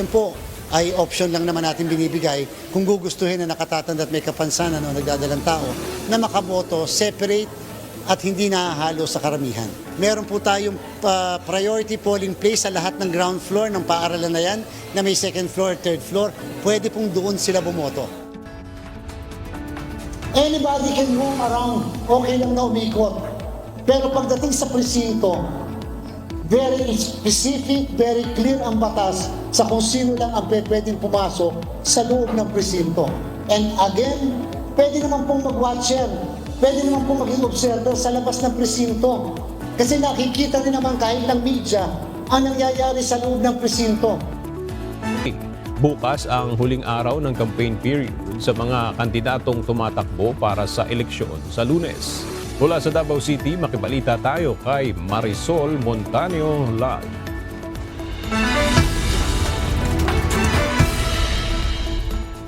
yan po ay option lang naman natin binibigay kung gugustuhin na nakatatanda at may kapansanan o nagdadalang tao na makaboto separate at hindi nahahalo sa karamihan. Meron po tayong uh, priority polling place sa lahat ng ground floor ng paaralan na yan na may second floor, third floor. Pwede pong doon sila bumoto. Anybody can roam around. Okay lang na umikot. Pero pagdating sa presinto, very specific, very clear ang batas sa kung sino lang ang pwedeng pumasok sa loob ng presinto. And again, pwede naman pong mag-watcher, pwede naman pong maging observer sa labas ng presinto. Kasi nakikita rin naman kahit ng media ang nangyayari sa loob ng presinto. Bukas ang huling araw ng campaign period sa mga kandidatong tumatakbo para sa eleksyon sa lunes. Mula sa Davao City, makibalita tayo kay Marisol Montaño Lag.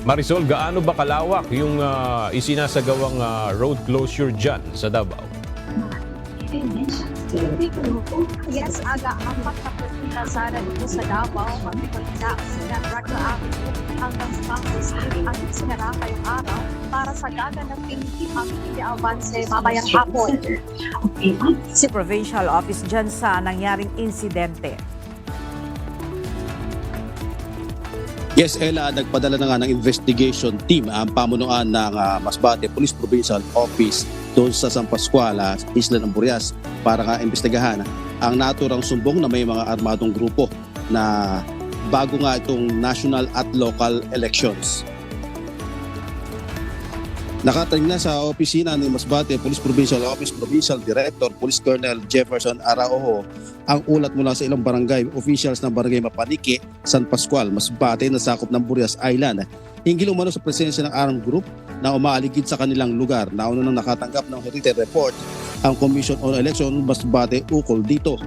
Marisol, gaano ba kalawak yung ah, isinasagawang ah, road closure dyan sa Davao? Yes, aga apat na pagkakasara dito sa Davao, magpagka sila Avenue hanggang sa Street ang sinara ngayong araw para sa gaganaping ang Avanse mamayang hapon. si Provincial Office dyan sa nangyaring insidente. Yes, Ella, nagpadala na nga ng investigation team ang pamunuan ng ah, Masbate Police Provincial Office doon sa San Pascual, ah, Isla ng Burias para nga imbestigahan ang naturang sumbong na may mga armadong grupo na bago nga itong national at local elections. Nakatanig na sa opisina ni Masbate Police Provincial Office Provincial Director Police Colonel Jefferson Araujo ang ulat mula sa ilang barangay officials ng barangay Mapaniki, San Pascual, Masbate na sakop ng Burias Island hinggil umano sa presensya ng armed group na umaaligid sa kanilang lugar. Nauna nang nakatanggap ng written report ang Commission on Election Masbate ukol dito.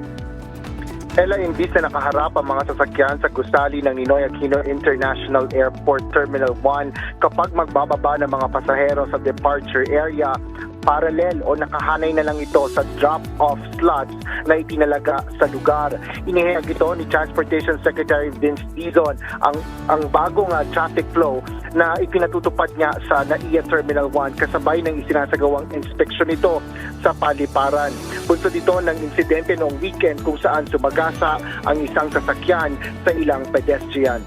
Ella, imbis na nakaharap ang mga sasakyan sa gusali ng Ninoy Aquino International Airport Terminal 1 kapag magbababa ng mga pasahero sa departure area, parallel o nakahanay na lang ito sa drop-off slots na itinalaga sa lugar. Inihayag ito ni Transportation Secretary Vince Dizon ang, ang bagong ah, traffic flow na ipinatutupad niya sa NAIA Terminal 1 kasabay ng isinasagawang inspeksyon nito sa paliparan. Bunso dito ng insidente noong weekend kung saan sumagasa ang isang sasakyan sa ilang pedestrian.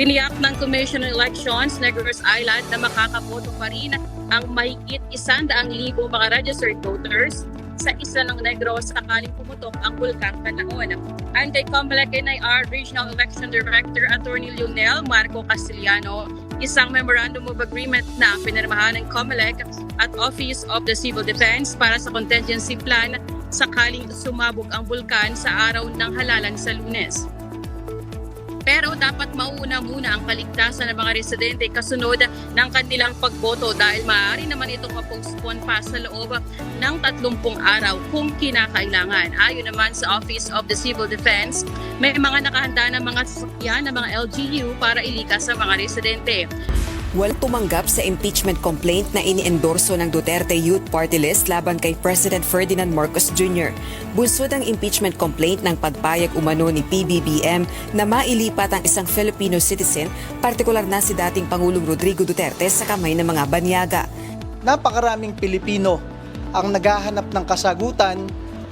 Tiniyak ng Commission on Elections Negros Island na makakaboto pa rin ang mahigit 100,000 mga registered voters sa isla ng Negros sakaling pumutok ang bulkang Kanaon. Ang kay Comelec NIR Regional Election Director Attorney Lionel Marco Castellano, isang Memorandum of Agreement na pinirmahan ng Comelec at Office of the Civil Defense para sa contingency plan sakaling sumabog ang bulkan sa araw ng halalan sa lunes. Pero dapat mauna muna ang kaligtasan ng mga residente kasunod ng kanilang pagboto dahil maaari naman itong ma-postpone pa sa loob ng 30 araw kung kinakailangan. Ayon naman sa Office of the Civil Defense, may mga nakahanda na mga sasakyan ng mga LGU para ilikas sa mga residente. Wal tumanggap sa impeachment complaint na iniendorso ng Duterte Youth Party List laban kay President Ferdinand Marcos Jr. Bunsod ang impeachment complaint ng pagpayag umano ni PBBM na mailipat ang isang Filipino citizen, partikular na si dating Pangulong Rodrigo Duterte sa kamay ng mga banyaga. napakaraming Pilipino ang naghahanap ng kasagutan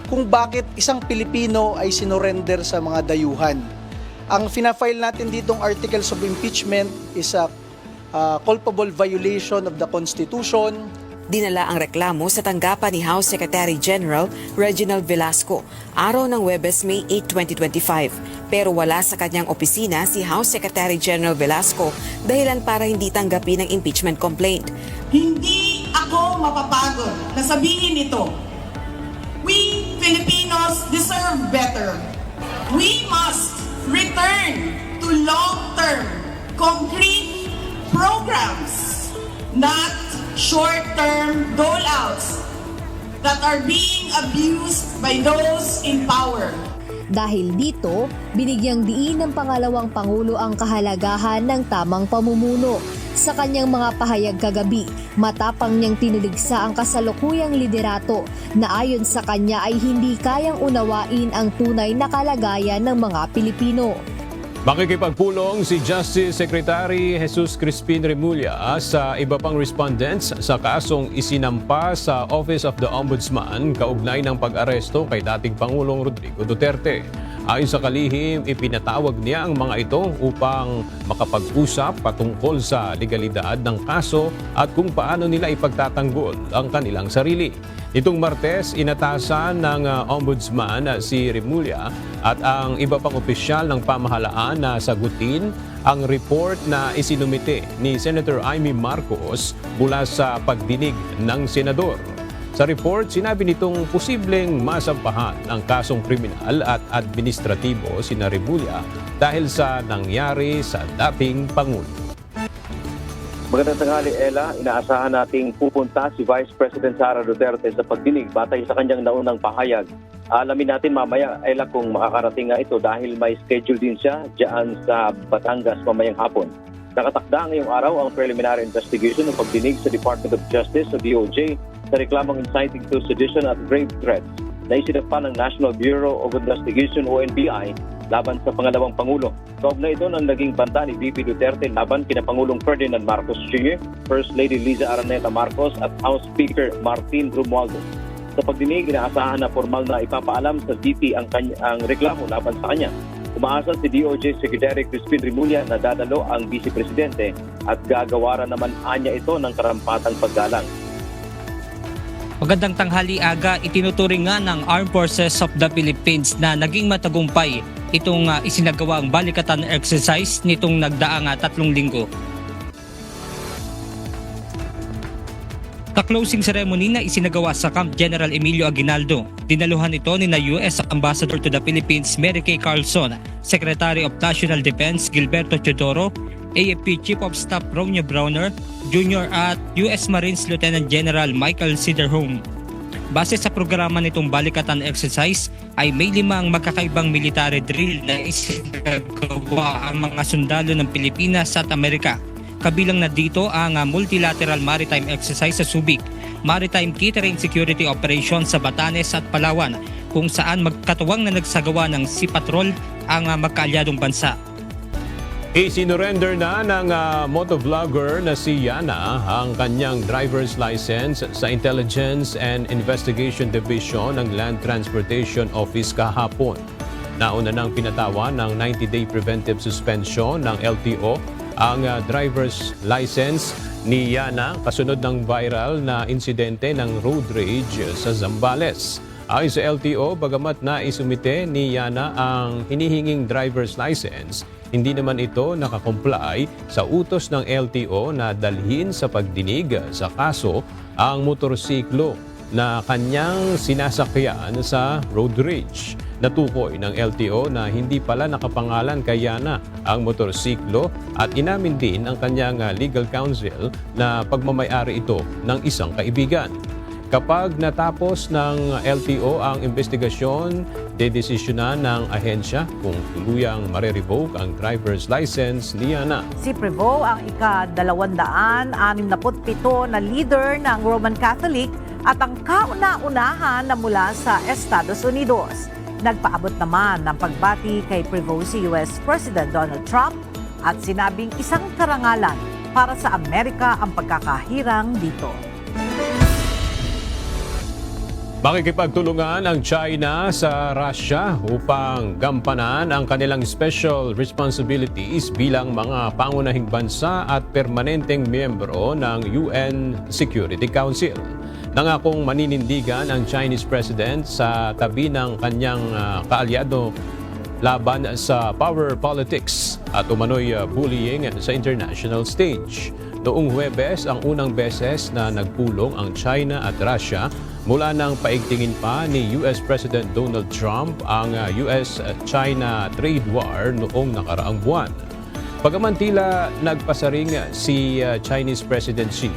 kung bakit isang Pilipino ay sinorender sa mga dayuhan. Ang fina-file natin ditong articles of impeachment is a uh, culpable violation of the Constitution, Dinala ang reklamo sa tanggapan ni House Secretary General Reginald Velasco araw ng Webes, May 8, 2025. Pero wala sa kanyang opisina si House Secretary General Velasco dahilan para hindi tanggapin ang impeachment complaint. Hindi ako mapapagod na sabihin ito. We Filipinos deserve better. We must return to long-term, concrete programs, not short-term dole-outs that are being abused by those in power. Dahil dito, binigyang diin ng pangalawang Pangulo ang kahalagahan ng tamang pamumuno. Sa kanyang mga pahayag kagabi, matapang niyang tiniligsa ang kasalukuyang liderato na ayon sa kanya ay hindi kayang unawain ang tunay na kalagayan ng mga Pilipino. Makikipagpulong si Justice Secretary Jesus Crispin Remulla sa iba pang respondents sa kasong isinampa sa Office of the Ombudsman kaugnay ng pag-aresto kay dating Pangulong Rodrigo Duterte. Ayon sa kalihim, ipinatawag niya ang mga ito upang makapag-usap patungkol sa legalidad ng kaso at kung paano nila ipagtatanggol ang kanilang sarili. Itong Martes, inatasan ng uh, Ombudsman uh, si Remulla at ang iba pang opisyal ng pamahalaan na sagutin ang report na isinumite ni Senator Amy Marcos mula sa pagdinig ng senador. Sa report, sinabi nitong posibleng masampahan ang kasong kriminal at administratibo si Remulla dahil sa nangyari sa dating Pangulo. Magandang tanghali, Ella. Inaasahan nating pupunta si Vice President Sara Duterte sa pagdinig batay sa kanyang naunang pahayag. Alamin natin mamaya, Ella, kung makakarating nga ito dahil may schedule din siya dyan sa Batangas mamayang hapon. Nakatakda ngayong araw ang preliminary investigation ng pagdinig sa Department of Justice o DOJ sa reklamang inciting to sedition at grave threats na isinagpa ng National Bureau of Investigation o NBI laban sa pangalawang Pangulo. Kaugnay ito ng naging banta ni VP Duterte laban kina Pangulong Ferdinand Marcos Jr., First Lady Liza Araneta Marcos at House Speaker Martin Romualdez. Sa pagdinig, inaasahan na formal na ipapaalam sa VP ang, kanya, ang reklamo laban sa kanya. Umaasa si DOJ Secretary Crispin Rimulya na dadalo ang Vice Presidente at gagawaran naman anya ito ng karampatang paggalang. Magandang tanghali aga, itinuturing nga ng Armed Forces of the Philippines na naging matagumpay itong uh, isinagawang balikatan exercise nitong nagdaang uh, tatlong linggo. Ka-closing ceremony na isinagawa sa Camp General Emilio Aguinaldo. Dinaluhan ito ni na US Ambassador to the Philippines Mary Kay Carlson, Secretary of National Defense Gilberto Teodoro, AFP Chief of Staff Ronnie Browner, Jr. at US Marines Lieutenant General Michael Siderholm. Base sa programa nitong balikatan exercise ay may limang magkakaibang military drill na isinagawa ang mga sundalo ng Pilipinas at Amerika. Kabilang na dito ang uh, multilateral maritime exercise sa Subic, maritime catering security operation sa Batanes at Palawan kung saan magkatuwang na nagsagawa ng Sea Patrol ang uh, magkaalyadong bansa. Isinurrender na ng uh, motovlogger na si Yana ang kanyang driver's license sa Intelligence and Investigation Division ng Land Transportation Office kahapon. Nauna nang pinatawan ng 90-day preventive suspension ng LTO ang uh, driver's license ni Yana kasunod ng viral na insidente ng road rage sa Zambales. Ayon sa LTO, bagamat na isumite ni Yana ang hinihinging driver's license, hindi naman ito nakakomply sa utos ng LTO na dalhin sa pagdinig sa kaso ang motorsiklo na kanyang sinasakyan sa road rage. Natukoy ng LTO na hindi pala nakapangalan kay Yana ang motorsiklo at inamin din ang kanyang legal counsel na pagmamayari ito ng isang kaibigan. Kapag natapos ng LTO ang investigasyon, dedesisyonan ng ahensya kung tuluyang mare-revoke ang driver's license ni Yana. Si Prevo ang ika-267 na leader ng Roman Catholic at ang kauna-unahan na mula sa Estados Unidos. Nagpaabot naman ng pagbati kay Prevo si US President Donald Trump at sinabing isang karangalan para sa Amerika ang pagkakahirang dito. Makikipagtulungan ang China sa Russia upang gampanan ang kanilang special responsibilities bilang mga pangunahing bansa at permanenteng miyembro ng UN Security Council. Nangakong maninindigan ang Chinese President sa tabi ng kanyang uh, kaalyado laban sa power politics at umano'y uh, bullying sa international stage. Noong Huwebes, ang unang beses na nagpulong ang China at Russia mula nang paigtingin pa ni US President Donald Trump ang uh, US-China trade war noong nakaraang buwan. Pagaman tila nagpasaring si uh, Chinese President Xi,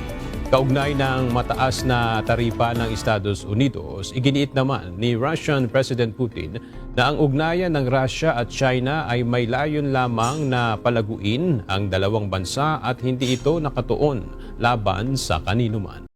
Kaugnay ng mataas na taripa ng Estados Unidos, iginiit naman ni Russian President Putin na ang ugnayan ng Russia at China ay may layon lamang na palaguin ang dalawang bansa at hindi ito nakatuon laban sa kaninuman.